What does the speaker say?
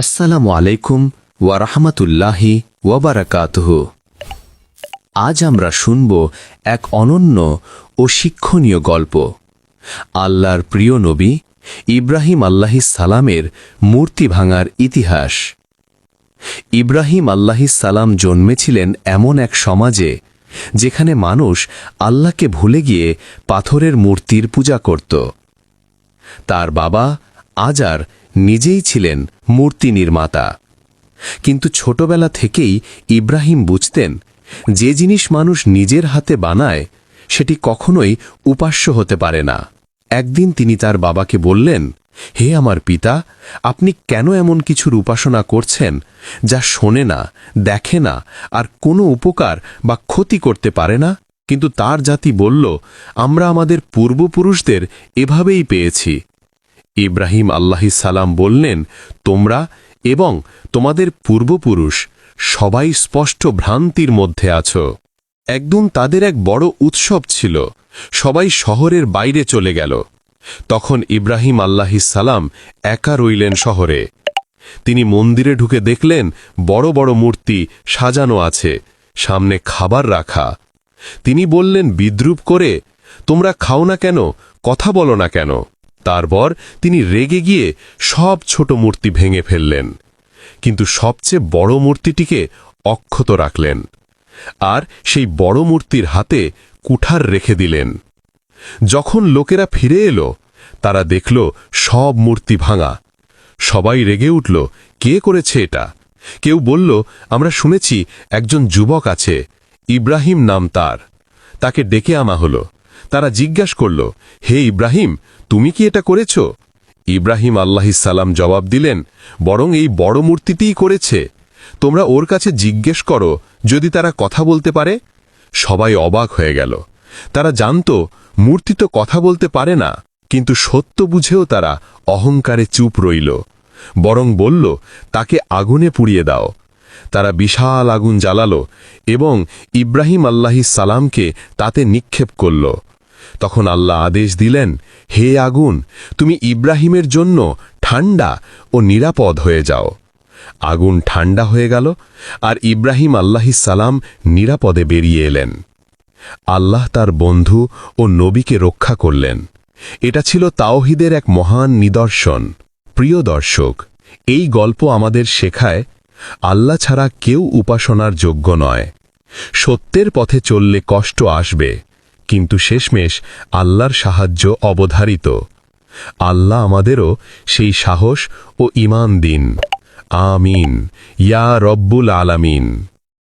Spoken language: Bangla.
আসসালামু আলাইকুম ওয়া রাহমাতুল্লাহি আজ আমরা শুনব এক অনন্য ও শিক্ষণীয় গল্প। আল্লাহর প্রিয় নবী ইব্রাহিম আল্লাহিস সালামের মূর্তি ভাঙার ইতিহাস। ইব্রাহিম আল্লাহিস সালাম জন্মেছিলেন এমন এক সমাজে যেখানে মানুষ আল্লাহকে ভুলে গিয়ে পাথরের মূর্তির পূজা করত। তার বাবা আজার নিজেই ছিলেন মূর্তি নির্মাতা। কিন্তু ছোটবেলা থেকেই ইব্রাহিম বুঝতেন, যে জিনিস মানুষ নিজের হাতে বানায়, সেটি কখনোই উপাস্য হতে পারে না। একদিন তিনি তার বাবাকে বললেন, হে আমার পিতা, আপনি কেন এমন কিছুর উপাসনা করছেন, যা শোনে না, দেখে না, আর কোনো উপকার বা ক্ষতি করতে পারে না? কিন্তু তার জাতি বলল, আমরা আমাদের পূর্বপুরুষদের এভাবেই পেয়েছি। ইব্রাহিম আল্লাহি সালাম বললেন, তোমরা এবং তোমাদের পূর্বপুরুষ সবাই স্পষ্ট ভ্রান্তির মধ্যে আছো। একদিন তাদের এক বড় উৎসব ছিল। সবাই শহরের বাইরে চলে গেল। তখন ইব্রাহিম আল্লাহি সালাম একা রইলেন শহরে। তিনি মন্দিরে ঢুকে দেখলেন, বড় বড় মূর্তি সাজানো আছে, সামনে খাবার রাখা। তিনি বললেন, বিদ্রুপ করে, তোমরা খাও না কেন? কথা বলো না কেন? তারপর তিনি রেগে গিয়ে সব ছোট মূর্তি ভেঙে ফেললেন। কিন্তু সবচেয়ে বড় মূর্তিটিকে অক্ষত রাখলেন আর সেই বড় মূর্তির হাতে কুঠার রেখে দিলেন। যখন লোকেরা ফিরে এলো, তারা দেখল সব মূর্তি ভাঙা। সবাই রেগে উঠল, কে করেছে এটা? কেউ বলল, আমরা শুনেছি একজন যুবক আছে, ইব্রাহিম নাম তার। তাকে ডেকে আনা হলো। তারা জিজ্ঞাস করল, হে ইব্রাহিম, তুমি কি এটা করেছ? ইব্রাহিম আল্লাহিসাল্লাম জবাব দিলেন, বরং এই বড় মূর্তিটিই করেছে। তোমরা ওর কাছে জিজ্ঞেস করো, যদি তারা কথা বলতে পারে? সবাই অবাক হয়ে গেল। তারা জানত, মূর্তি তো কথা বলতে পারে না, কিন্তু সত্য বুঝেও তারা অহংকারে চুপ রইল। বরং বলল, তাকে আগুনে পুড়িয়ে দাও তারা বিশাল আগুন জ্বালালো এবং ইব্রাহিম আল্লাহিস সালামকে তাতে নিক্ষেপ করল। তখন আল্লাহ আদেশ দিলেন, হে আগুন, তুমি ইব্রাহিমের জন্য ঠান্ডা ও নিরাপদ হয়ে যাও। আগুন ঠান্ডা হয়ে গেল আর ইব্রাহিম সালাম নিরাপদে বেরিয়ে এলেন। আল্লাহ তার বন্ধু ও নবীকে রক্ষা করলেন। এটা ছিল তাওহিদের এক মহান নিদর্শন। প্রিয় দর্শক, এই গল্প আমাদের শেখায় আল্লাহ ছাড়া কেউ উপাসনার যোগ্য নয়। সত্যের পথে চললে কষ্ট আসবে, কিন্তু শেষমেশ আল্লাহর সাহায্য অবধারিত। আল্লাহ আমাদেরও সেই সাহস ও ইমান দিন। আমিন। ইয়া রব্বুল আলামিন।